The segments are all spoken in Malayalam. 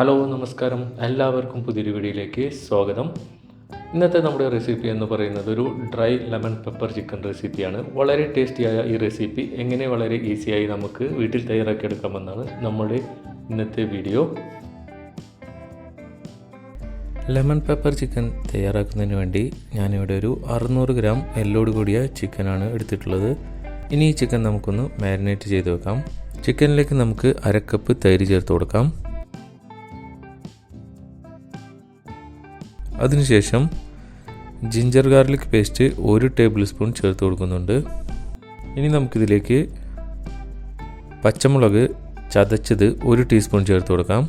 ഹലോ നമസ്കാരം. എല്ലാവർക്കും പുതിയൊരു വീഡിയോയിലേക്ക് സ്വാഗതം. ഇന്നത്തെ നമ്മുടെ റെസിപ്പി എന്ന് പറയുന്നത് ഒരു ഡ്രൈ ലെമൺ പെപ്പർ ചിക്കൻ റെസിപ്പിയാണ് വളരെ ടേസ്റ്റിയായ ഈ റെസിപ്പി എങ്ങനെ വളരെ ഈസിയായി നമുക്ക് വീട്ടിൽ തയ്യാറാക്കി തയ്യാറാക്കിയെടുക്കാമെന്നാണ് നമ്മുടെ ഇന്നത്തെ വീഡിയോ ലെമൺ പെപ്പർ ചിക്കൻ തയ്യാറാക്കുന്നതിന് വേണ്ടി ഞാനിവിടെ ഒരു അറുന്നൂറ് ഗ്രാം എല്ലോട് കൂടിയ ചിക്കനാണ് എടുത്തിട്ടുള്ളത്. ഇനി ഈ ചിക്കൻ നമുക്കൊന്ന് മാരിനേറ്റ് ചെയ്ത് വെക്കാം. ചിക്കനിലേക്ക് നമുക്ക് അരക്കപ്പ് തൈര് ചേർത്ത് കൊടുക്കാം. അതിനുശേഷം ജിഞ്ചർ ഗാർലിക് പേസ്റ്റ് ഒരു ടേബിൾ സ്പൂൺ ചേർത്ത് കൊടുക്കുന്നുണ്ട്. ഇനി നമുക്കിതിലേക്ക് പച്ചമുളക് ചതച്ചത് ഒരു ടീസ്പൂൺ ചേർത്ത് കൊടുക്കാം.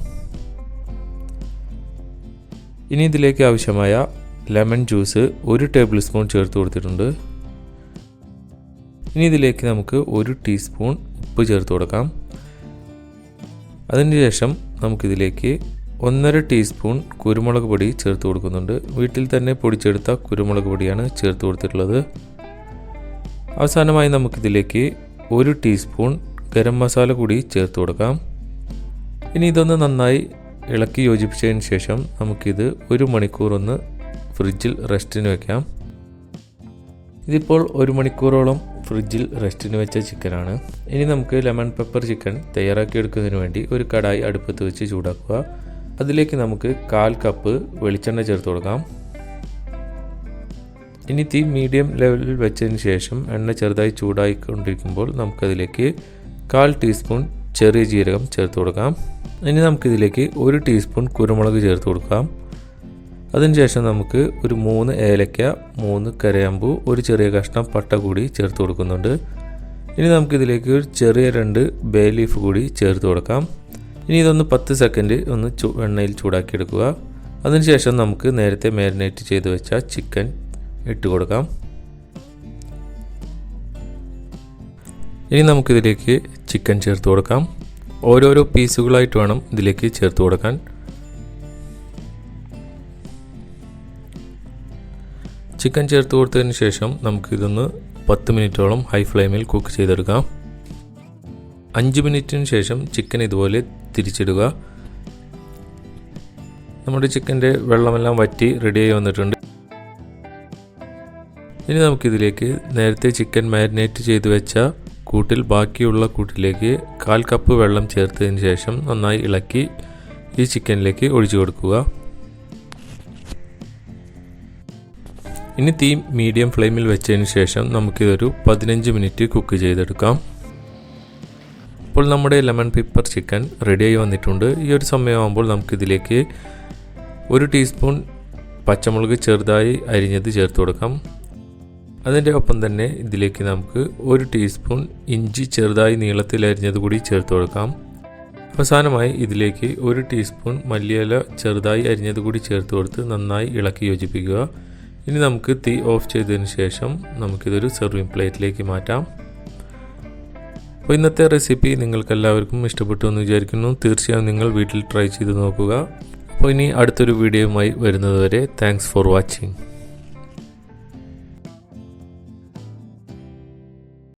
ഇനി ഇതിലേക്ക് ആവശ്യമായ ലെമൺ ജ്യൂസ് ഒരു ടേബിൾ സ്പൂൺ ചേർത്ത് കൊടുത്തിട്ടുണ്ട്. ഇനി ഇതിലേക്ക് നമുക്ക് ഒരു ടീസ്പൂൺ ഉപ്പ് ചേർത്ത് കൊടുക്കാം. അതിനുശേഷം നമുക്കിതിലേക്ക് ഒന്നര ടീസ്പൂൺ കുരുമുളക് പൊടി ചേർത്ത് കൊടുക്കുന്നുണ്ട്. വീട്ടിൽ തന്നെ പൊടിച്ചെടുത്ത കുരുമുളക് പൊടിയാണ് ചേർത്ത് കൊടുത്തിട്ടുള്ളത്. അവസാനമായി നമുക്കിതിലേക്ക് ഒരു ടീസ്പൂൺ ഗരം മസാല കൂടി ചേർത്ത് കൊടുക്കാം. ഇനി ഇതൊന്ന് നന്നായി ഇളക്കി യോജിപ്പിച്ചതിന് ശേഷം നമുക്കിത് ഒരു മണിക്കൂർ ഒന്ന് ഫ്രിഡ്ജിൽ റെസ്റ്റിന് വെക്കാം. ഇതിപ്പോൾ ഒരു മണിക്കൂറോളം ഫ്രിഡ്ജിൽ റെസ്റ്റിന് വെച്ച ചിക്കനാണ്. ഇനി നമുക്ക് ലെമൺ പെപ്പർ ചിക്കൻ തയ്യാറാക്കിയെടുക്കുന്നതിന് വേണ്ടി ഒരു കടായി അടുപ്പത്ത് വെച്ച് ചൂടാക്കുക. അതിലേക്ക് നമുക്ക് കാൽ കപ്പ് വെളിച്ചെണ്ണ ചേർത്ത് കൊടുക്കാം. ഇനി തീ മീഡിയം ലെവലിൽ വെച്ചതിന് ശേഷം എണ്ണ ചെറുതായി ചൂടായിക്കൊണ്ടിരിക്കുമ്പോൾ നമുക്കതിലേക്ക് കാൽ ടീസ്പൂൺ ചെറിയ ജീരകം ചേർത്ത് കൊടുക്കാം. ഇനി നമുക്കിതിലേക്ക് ഒരു ടീസ്പൂൺ കുരുമുളക് ചേർത്ത് കൊടുക്കാം. അതിനുശേഷം നമുക്ക് ഒരു മൂന്ന് ഏലക്ക മൂന്ന് കരയാമ്പു ഒരു ചെറിയ കഷ്ണം പട്ട കൂടി ചേർത്ത് കൊടുക്കുന്നുണ്ട്. ഇനി നമുക്കിതിലേക്ക് ഒരു ചെറിയ രണ്ട് ബേ ലീഫ് കൂടി ചേർത്ത് കൊടുക്കാം. ഇനി ഇതൊന്ന് പത്ത് സെക്കൻഡ് ഒന്ന് എണ്ണയിൽ ചൂടാക്കിയെടുക്കുക. അതിനുശേഷം നമുക്ക് നേരത്തെ മാരിനേറ്റ് ചെയ്ത് വെച്ച ചിക്കൻ ഇട്ട് കൊടുക്കാം. ഇനി നമുക്കിതിലേക്ക് ചിക്കൻ ചേർത്ത് കൊടുക്കാം. ഓരോരോ പീസുകളായിട്ട് വേണം ഇതിലേക്ക് ചേർത്ത് കൊടുക്കാൻ. ചിക്കൻ ചേർത്ത് കൊടുത്തതിന് ശേഷം നമുക്കിതൊന്ന് പത്ത് മിനിറ്റോളം ഹൈ ഫ്ലെയിമിൽ കുക്ക് ചെയ്തെടുക്കാം. അഞ്ച് മിനിറ്റിന് ശേഷം ചിക്കൻ ഇതുപോലെ തിരിച്ചിടുക. നമ്മുടെ ചിക്കന്റെ വെള്ളമെല്ലാം വറ്റി റെഡിയായി വന്നിട്ടുണ്ട്. ഇനി നമുക്കിതിലേക്ക് നേരത്തെ ചിക്കൻ മാരിനേറ്റ് ചെയ്തു വെച്ച കൂട്ടിൽ ബാക്കിയുള്ള കൂട്ടിലേക്ക് കാൽ കപ്പ് വെള്ളം ചേർത്തതിന് ശേഷം നന്നായി ഇളക്കി ഈ ചിക്കനിലേക്ക് ഒഴിച്ചു കൊടുക്കുക. ഇനി തീ മീഡിയം ഫ്ലെയിമിൽ വെച്ചതിന് ശേഷം നമുക്കിതൊരു പതിനഞ്ച് മിനിറ്റ് കുക്ക് ചെയ്തെടുക്കാം. ഇപ്പോൾ നമ്മുടെ ലെമൺ പെപ്പർ ചിക്കൻ റെഡിയായി വന്നിട്ടുണ്ട്. ഈ ഒരു സമയമാകുമ്പോൾ നമുക്കിതിലേക്ക് ഒരു ടീസ്പൂൺ പച്ചമുളക് ചെറുതായി അരിഞ്ഞത് ചേർത്ത് കൊടുക്കാം. അതിന്റെ ഒപ്പം തന്നെ ഇതിലേക്ക് നമുക്ക് ഒരു ടീസ്പൂൺ ഇഞ്ചി ചെറുതായി നീളത്തിൽ അരിഞ്ഞത് കൂടി ചേർത്ത് കൊടുക്കാം. അവസാനമായി ഇതിലേക്ക് ഒരു ടീസ്പൂൺ മല്ലിയില ചെറുതായി അരിഞ്ഞത് കൂടി ചേർത്ത് കൊടുത്ത് നന്നായി ഇളക്കി യോജിപ്പിക്കുക. ഇനി നമുക്ക് തീ ഓഫ് ചെയ്തതിന് ശേഷം നമുക്കിതൊരു സെർവിങ് പ്ലേറ്റിലേക്ക് മാറ്റാം. അപ്പോൾ ഇന്നത്തെ റെസിപ്പി നിങ്ങൾക്ക് എല്ലാവർക്കും ഇഷ്ടപ്പെട്ടു എന്ന് വിചാരിക്കുന്നു. തീർച്ചയായും നിങ്ങൾ വീട്ടിൽ ട്രൈ ചെയ്ത് നോക്കുക. അപ്പോൾ ഇനി അടുത്തൊരു വീഡിയോയുമായി വരുന്നതുവരെ താങ്ക്സ് ഫോർ വാച്ചിങ്